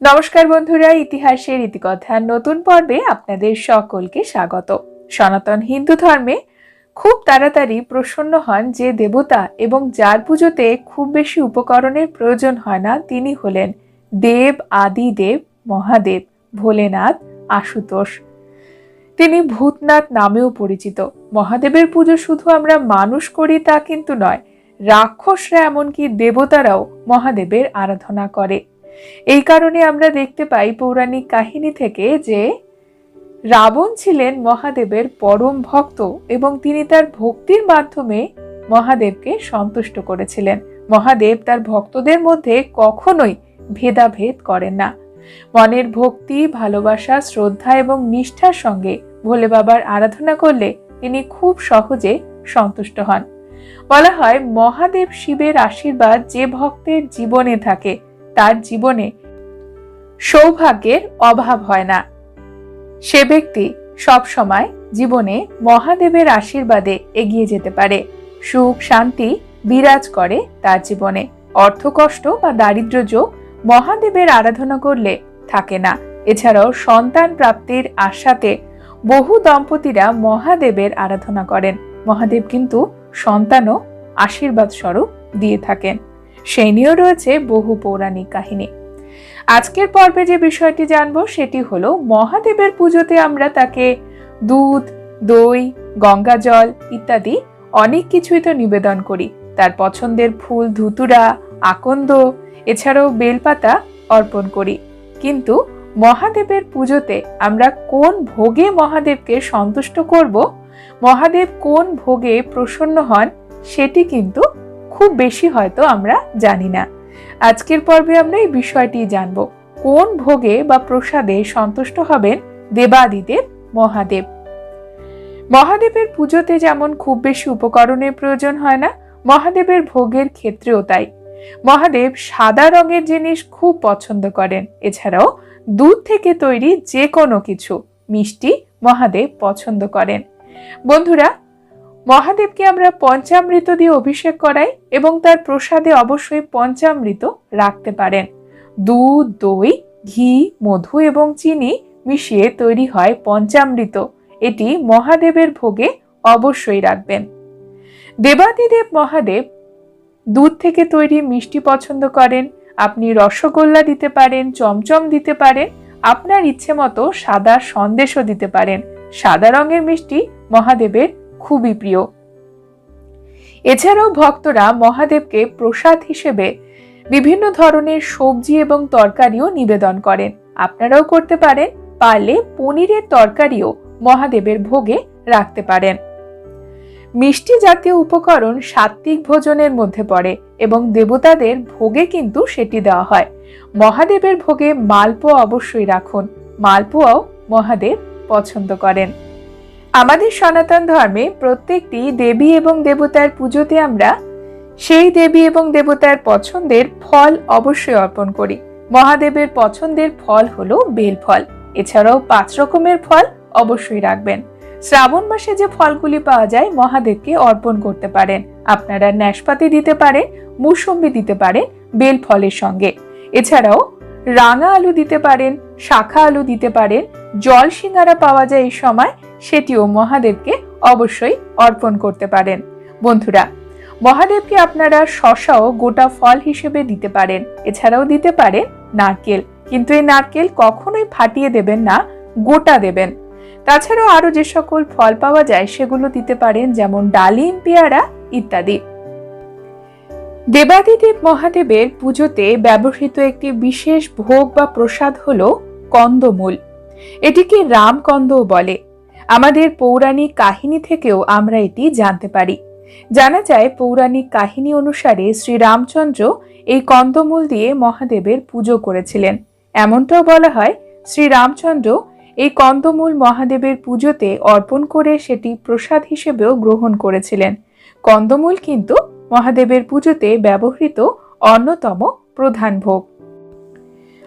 নমস্কার বন্ধুরা, ইতিহাসের ইতিকথার নতুন পর্বে আপনাদের সকলকে স্বাগত। সনাতন হিন্দু ধর্মে খুব তাড়াতাড়ি প্রসন্ন হন যে দেবতা এবং যার পুজোতে খুব বেশি উপকরণের প্রয়োজন হয় না, তিনি হলেন দেব আদি দেব মহাদেব, ভোলেনাথ আশুতোষ। তিনি ভূতনাথ নামেও পরিচিত। মহাদেবের পুজো শুধু আমরা মানুষ করি তা কিন্তু নয়, রাক্ষসরা এমনকি দেবতারাও মহাদেবের আরাধনা করে। এই কারণে আমরা দেখতে পাই পৌরাণিক কাহিনী থেকে যে রাবণ ছিলেন মহাদেবের পরম ভক্ত এবং তিনি তার ভক্তির মাধ্যমে মহাদেবকে সন্তুষ্ট করেছিলেন। মহাদেব তার ভক্তদের মধ্যে কখনোই ভেদাভেদ করেন না। মনের ভক্তি, ভালোবাসা, শ্রদ্ধা এবং নিষ্ঠার সঙ্গে ভোলে বাবার আরাধনা করলে তিনি খুব সহজে সন্তুষ্ট হন। বলা হয় মহাদেব শিবের আশীর্বাদ যে ভক্তের জীবনে থাকে তার জীবনে সৌভাগ্যের অভাব হয় না। সে ব্যক্তি সব সময় জীবনে মহাদেবের আশীর্বাদে এগিয়ে যেতে পারে। সুখ, শান্তি বিরাজ করে তার জীবনে। অর্থকষ্ট বা দারিদ্র যোগ মহাদেবের আরাধনা করলে থাকে না। এছাড়াও সন্তান প্রাপ্তির আশাতে বহু দম্পতিরা মহাদেবের আরাধনা করেন। মহাদেব কিন্তু সন্তানও আশীর্বাদ স্বরূপ দিয়ে থাকেন। সেই নিয়েও রয়েছে বহু পৌরাণিক কাহিনী। আজকের পর্বে যে বিষয়টি জানব সেটি হলো, মহাদেবের পুজোতে আমরা তাকে দুধ, দই, গঙ্গা জল ইত্যাদি অনেক কিছুই তো নিবেদন করি। তার পছন্দের ফুল, ধুতুরা, আকন্দ, এছাড়াও বেলপাতা অর্পণ করি। কিন্তু মহাদেবের পুজোতে আমরা কোন ভোগে মহাদেবকে সন্তুষ্ট করব, মহাদেব কোন ভোগে প্রসন্ন হন, সেটি কিন্তু খুব বেশি হয়তো আমরা জানি না। আজকের পর্বে আমরা এই বিষয়টি জানব। কোন ভোগে বা প্রসাদে সন্তুষ্ট হবেন দেবাদিদেব মহাদেব? মহাদেবের পুজোতে যেমন খুব বেশি উপকরণের প্রয়োজন হয় না, মহাদেবের ভোগের ক্ষেত্রেও তাই। মহাদেব সাদা রঙের জিনিস খুব পছন্দ করেন। এছাড়াও দুধ থেকে তৈরি যে কোনো কিছু মিষ্টি মহাদেব পছন্দ করেন। বন্ধুরা মহাদেবকে আমরা পঞ্চামৃত দিয়ে অভিষেক করাই এবং তার প্রসাদে অবশ্যই পঞ্চামৃত রাখতে পারেন। দুধ, দই, ঘি, মধু এবং চিনি মিশিয়ে তৈরি হয় পঞ্চামৃত। এটি মহাদেবের ভোগে অবশ্যই রাখবেন। দেবাদিদেব মহাদেব দুধ থেকে তৈরি মিষ্টি পছন্দ করেন। আপনি রসগোল্লা দিতে পারেন, চমচম দিতে পারেন, আপনার ইচ্ছে মতো সাদা সন্দেশও দিতে পারেন। সাদা রঙের মিষ্টি মহাদেবের খুবই প্রিয়। এছাড়াও ভক্তরা মহাদেবকে প্রসাদ হিসেবে বিভিন্ন ধরনের সবজি এবং তরকারিও নিবেদন করেন। আপনারাও করতে পারেন, পারলে পনিরের তরকারিও মহাদেবের ভোগে রাখতে পারেন। মিষ্টি জাতীয় উপকরণ সাত্ত্বিক ভোজনের মধ্যে পড়ে এবং দেবতাদের ভোগে কিন্তু সেটি দেওয়া হয়। মহাদেবের ভোগে মালপোয়া অবশ্যই রাখুন। মালপোয়াও মহাদেব পছন্দ করেন। আমাদের সনাতন ধর্মে প্রত্যেকটি দেবী এবং দেবতার পুজোতে আমরা সেই দেবী এবং দেবতার পছন্দের ফল অবশ্যই অর্পণ করি। মহাদেবের পছন্দের ফল হলো বেল ফল। এছাড়াও পাঁচ রকমের ফল অবশ্যই রাখবেন। শ্রাবণ মাসে যে ফলগুলি পাওয়া যায়, মহাদেবকে অর্পণ করতে পারেন। আপনারা ন্যাসপাতি দিতে পারেন, মুসম্বি দিতে পারেন বেল ফলের সঙ্গে। এছাড়াও রাঙা আলু দিতে পারেন শাখা আলু দিতে পারেন জল সিঙ্গারা পাওয়া যায় এই সময়, সেটিও মহাদেবকে অবশ্যই অর্পণ করতে পারেন। বন্ধুরা, মহাদেবকে আপনারা শশাও গোটা ফল হিসেবে দিতে পারেন, এছাড়াও দিতে পারেন নারকেল। কিন্তু এই নারকেল কখনোই ফাটিয়ে দেবেন না, গোটা দেবেন। তাছাড়াও আরও যে সকল ফল পাওয়া যায়, সেগুলো দিতে পারেন, যেমন ডালিম, পেয়ারা ইত্যাদি। দেবাদিদেব মহাদেবের পুজোতে ব্যবহৃত একটি বিশেষ ভোগ বা প্রসাদ হল কন্দমূল। এটিকে রামকন্দও বলে। আমাদের পৌরাণিক কাহিনী থেকেও আমরা এটি জানতে পারি। জানা যায় পৌরাণিক কাহিনী অনুসারে শ্রীরামচন্দ্র এই কন্দমূল দিয়ে মহাদেবের পুজো করেছিলেন। এমনটাও বলা হয়, শ্রীরামচন্দ্র এই কন্দমূল মহাদেবের পুজোতে অর্পণ করে সেটি প্রসাদ হিসেবেও গ্রহণ করেছিলেন। কন্দমূল কিন্তু মহাদেবের পুজোতে ব্যবহৃত অন্যতম প্রধান ভোগ।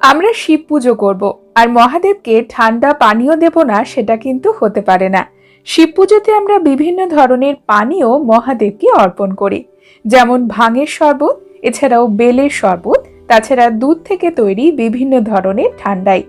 আমরা শিব পুজো করব। আর মহাদেবকে ঠান্ডা পানীয় দেব না, সেটা কিন্তু হতে পারে না। শিব পুজোতে আমরা বিভিন্ন ধরনের পানীয় মহাদেবকে অর্পণ করি, যেমন ভাঙের শরবত, এছাড়াও বেলের শরবত, তাছাড়া দুধ থেকে তৈরি বিভিন্ন ধরনের ঠান্ডাই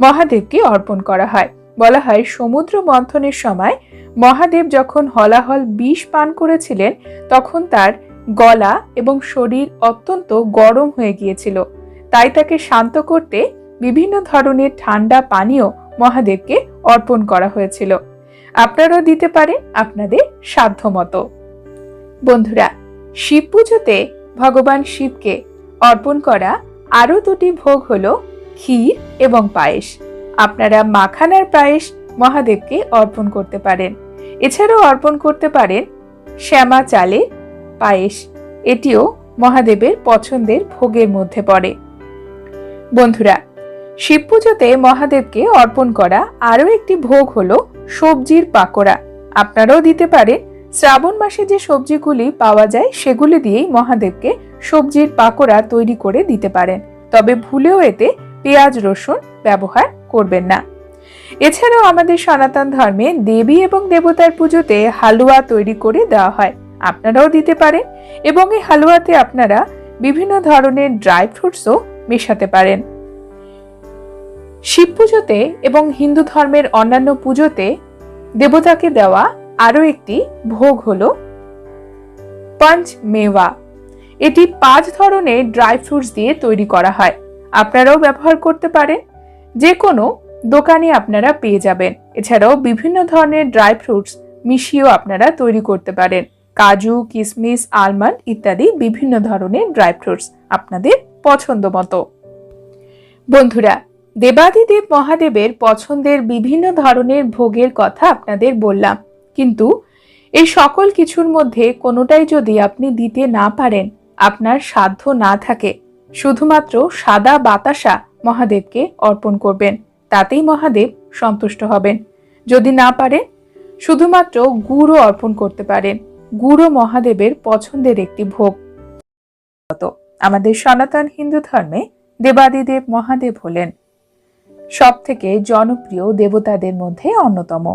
মহাদেবকে অর্পণ করা হয়। বলা হয়, সমুদ্র মন্থনের সময় মহাদেব যখন হলাহল বিষ পান করেছিলেন, তখন তার গলা এবং শরীর অত্যন্ত গরম হয়ে গিয়েছিল। তাই তাকে শান্ত করতে বিভিন্ন ধরনের ঠান্ডা পানীয় মহাদেবকে অর্পণ করা হয়েছিল। আপনারাও দিতে পারেন আপনাদের সাধ্য মতো বন্ধুরা, শিব পুজোতে ভগবান শিবকে অর্পণ করা আরও দুটি ভোগ হল ক্ষীর এবং পায়েস। আপনারা মাখানার পায়েস মহাদেবকে অর্পণ করতে পারেন। এছাড়াও অর্পণ করতে পারেন শ্যামা চালের পায়েস। এটিও মহাদেবের পছন্দের ভোগের মধ্যে পড়ে। বন্ধুরা শিব পুজোতে মহাদেবকে অর্পণ করা আরও একটি ভোগ হলো সবজির পাকোড়া। আপনারাও দিতে পারেন শ্রাবণ মাসে যে সবজিগুলি পাওয়া যায়, সেগুলি দিয়েই মহাদেবকে সবজির পাকোড়া তৈরি করে দিতে পারেন। তবে ভুলেও এতে পেঁয়াজ, রসুন ব্যবহার করবেন না। এছাড়াও আমাদের সনাতন ধর্মে দেবী এবং দেবতার পুজোতে হালুয়া তৈরি করে দেওয়া হয়। আপনারাও দিতে পারেন এবং এই হালুয়াতে আপনারা বিভিন্ন ধরনের ড্রাই ফ্রুটসও মেশাতে পারেন। শিব পুজোতে এবং হিন্দু ধর্মের অন্যান্য পুজোতে দেবতাকে দেওয়া আরও একটি ভোগ হল পঞ্চ মেওয়া এটি পাঁচ ধরনের ড্রাই ফ্রুটস দিয়ে তৈরি করা হয়। আপনারাও ব্যবহার করতে পারেন। যে কোনো দোকানে আপনারা পেয়ে যাবেন। এছাড়াও বিভিন্ন ধরনের ড্রাই ফ্রুটস মিশিয়েও আপনারা তৈরি করতে পারেন। কাজু কিশমিশ আলমন্ড ইত্যাদি বিভিন্ন ধরনের ড্রাই ফ্রুটস আপনাদের পছন্দ মতো। বন্ধুরা দেবাদিদেব মহাদেবের পছন্দের বিভিন্ন ধরনের ভোগের কথা আপনাদের বললাম। কিন্তু এই সকল কিছুর মধ্যে কোনোটাই যদি আপনি দিতে না পারেন, আপনার সাধ্য না থাকে, শুধুমাত্র সাদা বাতাসা মহাদেবকে অর্পণ করবেন, তাতেই মহাদেব সন্তুষ্ট হবেন। যদি না পারেন, শুধুমাত্র গুড়ও অর্পণ করতে পারেন। গুড়ও মহাদেবের পছন্দের একটি ভোগ। আমাদের সনাতন হিন্দু ধর্মে দেবাদিদেব মহাদেব হলেন সব থেকে জনপ্রিয় দেবতাদের মধ্যে অন্যতম।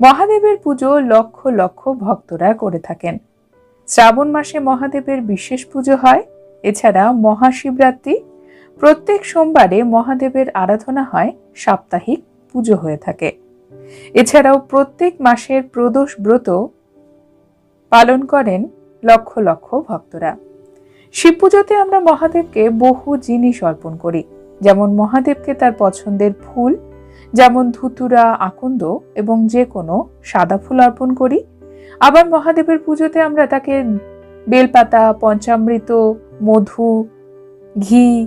মহাদেবের পুজো লক্ষ লক্ষ ভক্তরা করে থাকেন। শ্রাবণ মাসে মহাদেবের বিশেষ পুজো হয়। এছাড়া মহাশিবরাত্রি, প্রত্যেক সোমবারে মহাদেবের আরাধনা হয়, সাপ্তাহিক পুজো হয়ে থাকে। এছাড়াও প্রত্যেক মাসের প্রদোষ ব্রত পালন করেন লক্ষ লক্ষ ভক্তরা। শিব পুজোতে আমরা মহাদেবকে বহু জিনিস অর্পণ করি। যেমন মহাদেবকে তার পছন্দের ফুল, যেমন ধুতুরা, আকন্দ এবং যে কোনো সাদা ফুল অর্পণ করি। আবার মহাদেবের পুজোতে আমরা তাকে বেলপাতা, পঞ্চামৃত, মধু, ঘি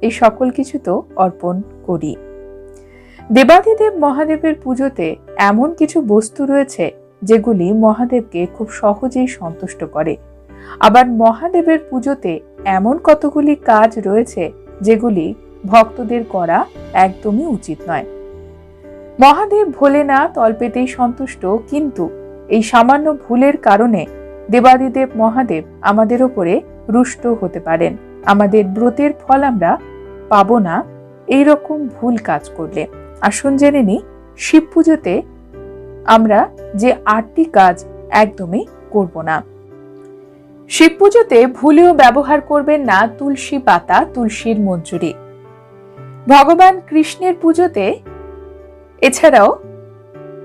এই সকল কিছু তো অর্পণ করি। দেবাদিদেব মহাদেবের পুজোতে এমন কিছু বস্তু রয়েছে যেগুলি মহাদেবকে খুব সহজেই সন্তুষ্ট করে। আবার মহাদেবের পুজোতে এমন কতগুলি কাজ রয়েছে যেগুলি ভক্তদের করা একদমই উচিত নয়। মহাদেব ভোলে না তলপেতেই সন্তুষ্ট, কিন্তু এই সামান্য ভুলের কারণে দেবাদিদেব মহাদেব আমাদের ওপরে রুষ্ট হতে পারেন। আমাদের ব্রতের ফল আমরা পাব না। এই রকম ভুল কাজ করলে। আসুন জেনে নি শিব পুজোতে আমরা যে আটটি কাজ একদমই করব না। শিব পুজোতে ভুলেও ব্যবহার করবেন না তুলসী পাতা, তুলসীর মঞ্জুরি। ভগবান কৃষ্ণের পুজোতে, এছাড়াও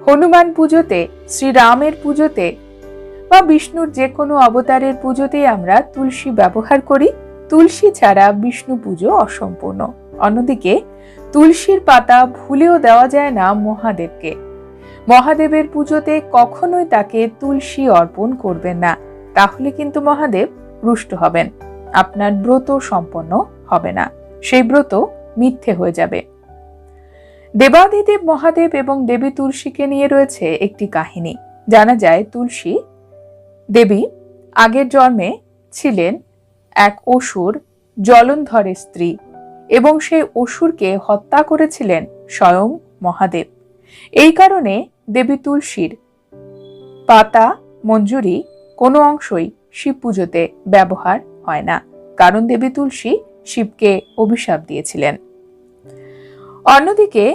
হনুমান পুজোতে, শ্রীরামের পুজোতে বা বিষ্ণুর যে কোনো অবতারের পুজোতে আমরা তুলসী ব্যবহার করি। তুলসী ছাড়া বিষ্ণু পুজো অসম্পূর্ণ। অন্যদিকে তুলসীর পাতা ভুলেও দেওয়া যায় না মহাদেবকে। মহাদেবের পুজোতে কখনোই তাকে তুলসী অর্পণ করবেন না। তাহলে কিন্তু মহাদেব রুষ্ট হবেন। আপনার ব্রত সম্পন্ন হবে না। সেই ব্রত মিথ্যে হয়ে যাবে। দেবাদিদেব মহাদেব এবং দেবী তুলসীকে নিয়ে রয়েছে একটি কাহিনী। জানা যায়, তুলসী দেবী আগের জন্মে ছিলেন এক অসুর, জলন্ধরের স্ত্রী এবং সেই অসুরকে হত্যা করেছিলেন স্বয়ং মহাদেব। এই কারণে দেবী তুলসীর পাতা, মঞ্জুরি কোনো অংশই শিব পুজোতে ব্যবহার হয় না। কারণ দেবী তুলসী শিবকে অভিশাপ দিয়েছিলেন। অন্যদিকে,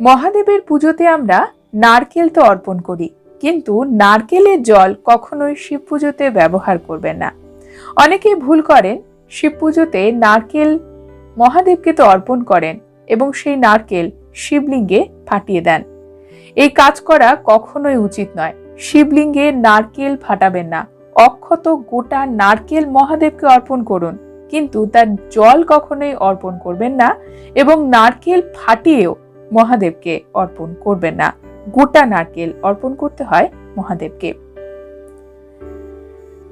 মহাদেবের পুজোতে আমরা নারকেল তো অর্পণ করি, কিন্তু নারকেলের জল কখনোই শিব পুজোতে ব্যবহার করবেন না। অনেকেই ভুল করেন, শিব পুজোতে নারকেল মহাদেবকে তো অর্পণ করেন এবং সেই নারকেল শিবলিঙ্গে ফাটিয়ে দেন। এই কাজ করা কখনোই উচিত নয়। শিবলিঙ্গে নারকেল ফাটাবেন না। অক্ষত গোটা নারকেল মহাদেবকে অর্পণ করুন। কিন্তু তার জল কখনোই অর্পণ করবেন না এবং নারকেল ফাটিয়েও মহাদেবকে অর্পণ করবেন না। গোটা নারকেল অর্পণ করতে হয় মহাদেবকে।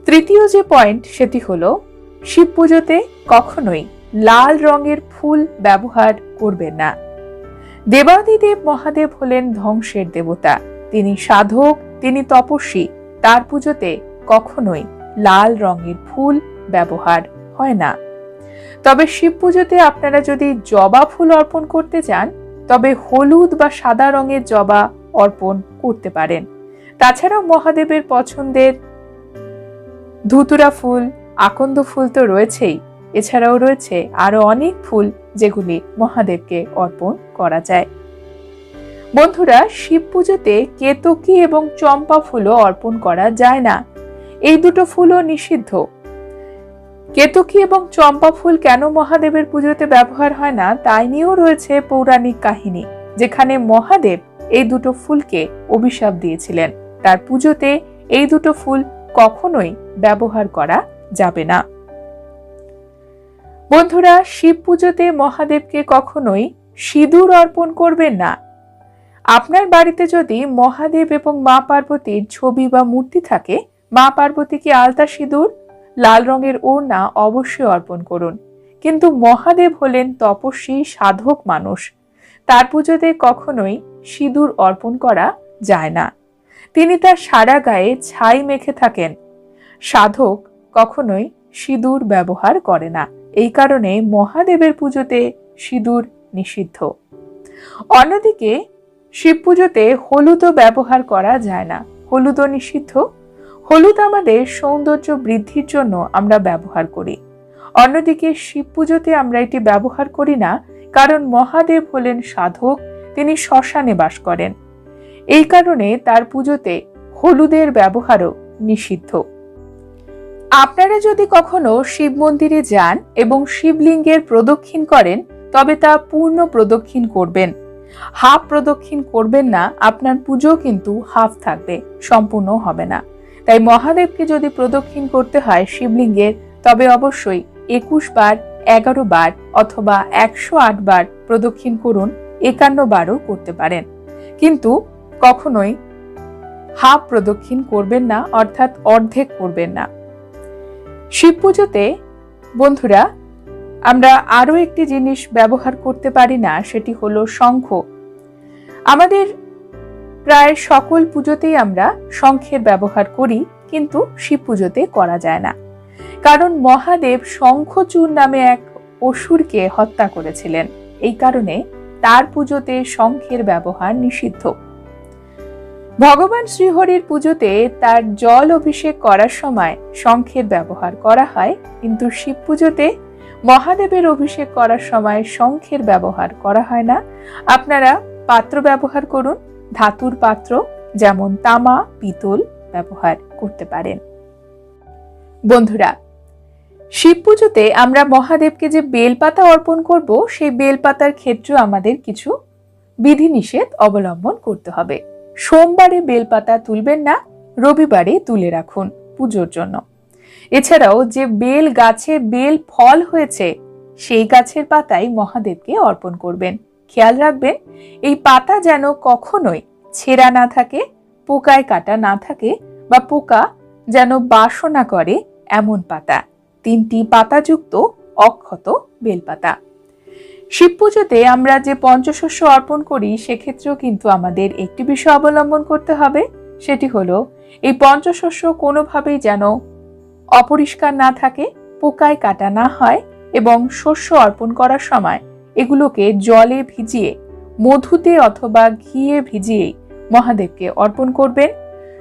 তৃতীয় যে পয়েন্ট সেটি হলো, শিব পুজোতে কখনোই লাল রঙের ফুল ব্যবহার করবেন না। দেবাদিদেব মহাদেব হলেন ধ্বংসের দেবতা। তিনি সাধক, তিনি তপস্বী। তার পুজোতে কখনোই লাল রঙের ফুল ব্যবহার হয় না। তবে শিব পুজোতে আপনারা যদি জবা ফুল অর্পণ করতে চান, তবে হলুদ বা সাদা রঙের জবা অর্পণ করতে পারেন। তাছাড়াও মহাদেবের পছন্দের ধুতুরা ফুল, আকন্দ ফুল তো রয়েছেই। এছাড়াও রয়েছে আরও অনেক ফুল যেগুলি মহাদেবকে অর্পণ করা যায়। বন্ধুরা, শিব পুজোতে কেতকী এবং চম্পা ফুলও অর্পণ করা যায় না। এই দুটো ফুলও নিষিদ্ধ। কেতকী এবং চম্পা ফুল কেন মহাদেবের পুজোতে ব্যবহার হয় না, তাই নিয়েও রয়েছে পৌরাণিক কাহিনী, যেখানে মহাদেব এই দুটো ফুলকে অভিশাপ দিয়েছিলেন। তার পুজোতে এই দুটো ফুল কখনোই ব্যবহার করা যাবে না। বন্ধুরা, শিব পুজোতে মহাদেবকে কখনোই সিঁদুর অর্পণ করবেন না। আপনার বাড়িতে যদি মহাদেব এবং মা পার্বতীর ছবি বা মূর্তি থাকে, মা পার্বতীকে আলতা সিঁদুর? লাল রঙের ওড়না অবশ্যই অর্পণ করুন। কিন্তু মহাদেব হলেন তপস্বী সাধক মানুষ। তার পুজোতে কখনোই সিঁদুর অর্পণ করা যায় না। তিনি তার সারা গায়ে ছাই মেখে থাকেন। সাধক কখনোই সিঁদুর ব্যবহার করে না। এই কারণে মহাদেবের পুজোতে সিঁদুর নিষিদ্ধ। অন্যদিকে শিব পুজোতে হলুদও ব্যবহার করা যায় না। হলুদও নিষিদ্ধ। হলুদ আমাদের সৌন্দর্য বৃদ্ধির জন্য আমরা ব্যবহার করি। অন্যদিকে শিব পুজোতে আমরা এটি ব্যবহার করি না, কারণ মহাদেব হলেন সাধক, তিনি শ্মশানে বাস করেন। এই কারণে তার পুজোতে হলুদের ব্যবহারও নিষিদ্ধ। আপনারা যদি কখনো শিব মন্দিরে যান এবং শিবলিঙ্গের প্রদক্ষিণ করেন, তবে তা পূর্ণ প্রদক্ষিণ করবেন। হাফ প্রদক্ষিণ করবেন না, আপনার পুজো কিন্তু হাফ থাকবে, সম্পূর্ণ হবে না। তাই মহাদেবকে যদি প্রদক্ষিণ করতে হয় শিবলিঙ্গের তবে অবশ্যই একুশ বার, এগারো বার অথবা একশো আট বার প্রদক্ষিণ করুন, একান্ন বারও করতে পারেন। কিন্তু কখনোই হাফ প্রদক্ষিণ করবেন না, অর্থাৎ অর্ধেক করবেন না। শিব পুজোতে, বন্ধুরা, আমরা আরও একটি জিনিস ব্যবহার করতে পারি না, সেটি হলো শঙ্খ। আমাদের প্রায় সকল পুজোতেই আমরা শঙ্খের ব্যবহার করি, কিন্তু শিব পুজোতে করা যায় না। কারণ মহাদেব শঙ্খচূর নামে এক অসুরকে হত্যা করেছিলেন। এই কারণে তার পুজোতে শঙ্খের ব্যবহার নিষিদ্ধ। ভগবান শ্রীহরির পুজোতে তার জল অভিষেক করার সময় শঙ্খের ব্যবহার করা হয়, কিন্তু শিব পুজোতে মহাদেবের অভিষেক করার সময় শঙ্খের ব্যবহার করা হয় না। আপনারা পাত্র ব্যবহার করুন। ধাতুর পাত্র যেমন তামা, পিতল ব্যবহার করতে পারেন। বন্ধুরা, শিব পুজোতে আমরা মহাদেবকে যে বেলপাতা অর্পণ করব, সেই বেলপাতার ক্ষেত্রে আমাদের কিছু বিধিনিষেধ অবলম্বন করতে হবে। সোমবারে বেলপাতা তুলবেন না, রবিবারে তুলে রাখুন পুজোর জন্য। এছাড়াও যে বেল গাছে বেল ফল হয়েছে, সেই গাছের পাতাই মহাদেবকে অর্পণ করবেন। খেয়াল রাখবেন এই পাতা যেন কখনোই ছেঁড়া না থাকে, পোকায় কাটা না থাকে বা পোকা যেন বাসনা করে এমন পাতা। তিনটি পাতাযুক্ত অক্ষত বেলপাতা। শিব পুজোতে আমরা যে পঞ্চশস্য অর্পণ করি, সেক্ষেত্রেও কিন্তু আমাদের একটি বিষয় অবলম্বন করতে হবে, সেটি হলো এই পঞ্চশস্য কোনোভাবেই যেন অপরিষ্কার না থাকে, পোকায় কাটা না হয় এবং শস্য অর্পণ করার সময় এগুলোকে জলে ভিজিয়ে, মধুতে অথবা ঘিয়ে ভিজিয়েই মহাদেবকে অর্পণ করবেন।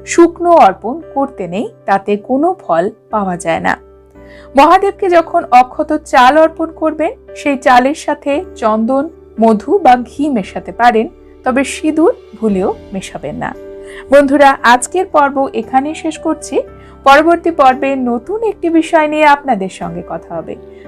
শুকনো অর্পণ করতে নেই, তাতে কোনো ফল পাওয়া যায় না। মহাদেবকে যখন অক্ষত চাল অর্পণ করবেন, সেই চালের সাথে চন্দন, মধু বা ঘি মেশাতে পারেন, তবে সিঁদুর ভুলেও মেশাবেন না। বন্ধুরা, আজকের পর্ব এখানেই শেষ করছি। পরবর্তী পর্বে নতুন একটি বিষয় নিয়ে আপনাদের সঙ্গে কথা হবে।